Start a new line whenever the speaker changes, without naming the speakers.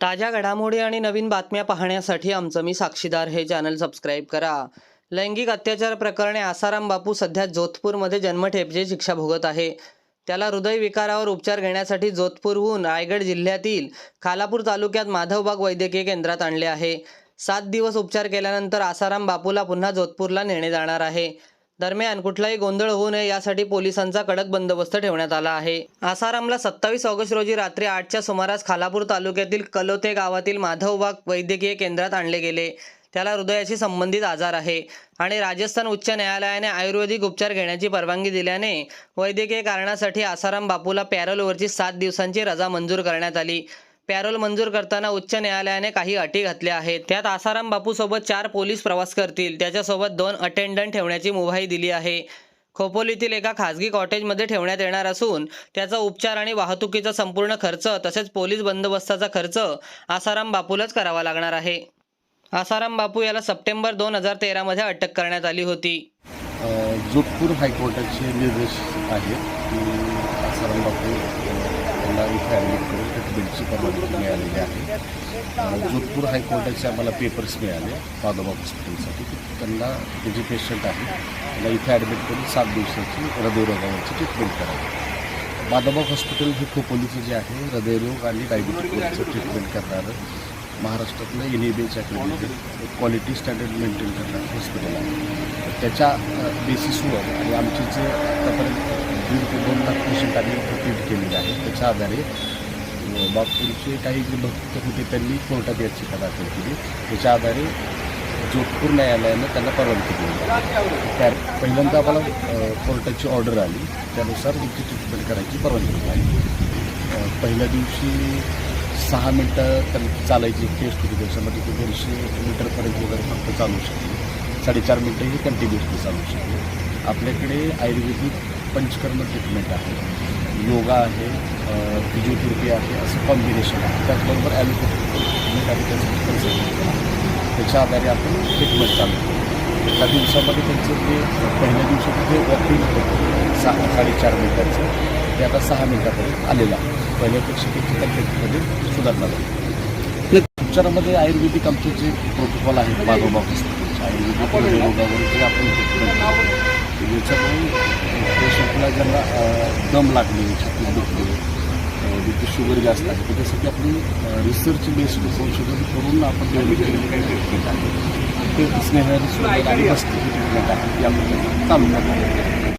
ताज्या घडामोडी आणि नवीन बातम्या पाहण्यासाठी आमचं मी साक्षीदार हे चॅनल सबस्क्राईब करा. लैंगिक अत्याचार प्रकरणे आसाराम बापू सध्या जोधपूरमध्ये जन्मठेपची शिक्षा भोगत आहे. त्याला हृदयविकारावर उपचार घेण्यासाठी जोधपूरहून रायगड जिल्ह्यातील खालापूर तालुक्यात माधवबाग वैद्यकीय केंद्रात आणले आहे. सात दिवस उपचार केल्यानंतर आसाराम बापूला पुन्हा जोधपूरला नेणे जाणार आहे. दरम्यान कुठलाही गोंधळ होऊ नये यासाठी पोलिसांचा कडक बंदोबस्त ठेवण्यात आला आहे. आसारामला सत्तावीस ऑगस्ट रोजी रात्री आठच्या सुमारास खालापूर तालुक्यातील कलोते गावातील माधवबाग वैद्यकीय केंद्रात आणले गेले. त्याला हृदयाशी संबंधित आजार आहे आणि राजस्थान उच्च न्यायालयाने आयुर्वेदिक उपचार घेण्याची परवानगी दिल्याने वैद्यकीय कारणासाठी आसाराम बापूला पॅरोलवरची सात दिवसांची रजा मंजूर करण्यात आली. पॅरोल मंजूर करताना उच्च न्यायालयाने काही अटी घातल्या आहेत. त्यात आसाराम बापूसोबत चार पोलीस प्रवास करतील. त्याच्यासोबत दोन अटेंडंट ठेवण्याची मुभाई दिली आहे. खोपोलीतील एका खासगी कॉटेजमध्ये ठेवण्यात येणार असून त्याचा उपचार आणि वाहतुकीचा संपूर्ण खर्च तसेच पोलीस बंदोबस्ताचा खर्च आसाराम बापूलाच करावा लागणार आहे. आसाराम बापू याला सप्टेंबर दोन हजार तेरामध्ये अटक करण्यात आली होती.
जोधपूर हायकोर्टाचे निर्देश आहेत की आसाराम बापू इथे ॲडमिट करून ट्रीटमेंटची परवानगी मिळालेली आहे. जोधपूर हायकोर्टाचे आम्हाला पेपर्स मिळाले पादोबा हॉस्पिटलसाठी. त्यांना ते जे पेशंट आहे त्यांना इथे ॲडमिट करून सात दिवसाची हृदयरोगावरची ट्रीटमेंट करावी. माधोबा हॉस्पिटल हे खोपोलीचं जे आहे हृदयरोग आणि डायबिटीजचं ट्रीटमेंट करणारं महाराष्ट्रातलं एन ई बीच्या क्वालिटी स्टँडर्ड मेंटेन करणारं हॉस्पिटल आहे. तर त्याच्या बेसिसवर आणि आमचे जे आतापर्यंत दीड ते दोन लाख पेशंट आम्ही ट्रीट आहे त्याच्या आधारे अ, बापूरचे काही जे भक्त होते त्यांनी कोर्टात याची दाखल केली. त्याच्या आधारे जोधपूर न्यायालयानं त्यांना परवानगी दिली. त्या पहिल्यांदा आम्हाला कोर्टाची ऑर्डर आली. त्यानुसार त्यांची ट्रीटमेंट करायची परवानगी मिळाली पहिल्या दिवशी सहा मिनटं त्यांना चालायची टेस्ट होती त्याच्यामध्ये ते दोनशे मीटरपर्यंत वगैरे फक्त चालू शकते. साडेचार मिनटं ही कंटिन्युअसली चालू शकते. आपल्याकडे आयुर्वेदिक पंचकर्म ट्रीटमेंट आहे. योगा आहे फिजिओथेरपी आहे असं कॉम्बिनेशन आहे. त्याचबरोबर ॲलोपॅथिक ट्रीटमेंट त्याचं त्याच्या आधारे आपण ट्रीटमेंट चालू करतो. एका दिवसामध्ये त्यांचं जे पहिल्या दिवसात ते वॉकिंग होतं सहा साडेचार मिनिटाचं ते आता सहा मिनटापर्यंत आलेलं आहे. पहिल्यापेक्षा त्यांची तब्येतीमध्ये सुधारणा झाली उपचारामध्ये आयुर्वेदिक आमचे जे प्रोटोकॉल आहेत मागोबा आयुर्वेदिक हृदयरोगावर ते आपण ट्रीटमेंट त्याच्यामुळे तर याच्यामुळे पेशंटला ज्यांना दम लागणे छातीत दुखले तिथे शुगर जास्त आहे. त्याच्यासाठी आपली रिसर्च बेस्ड संशोधन करून आपण डेव्हलप केलेली काही ट्रीटमेंट आहे. ते स्नेहरी सुंदर आणि बसते ट्रीटमेंट आहे. ती आपण चालू करणार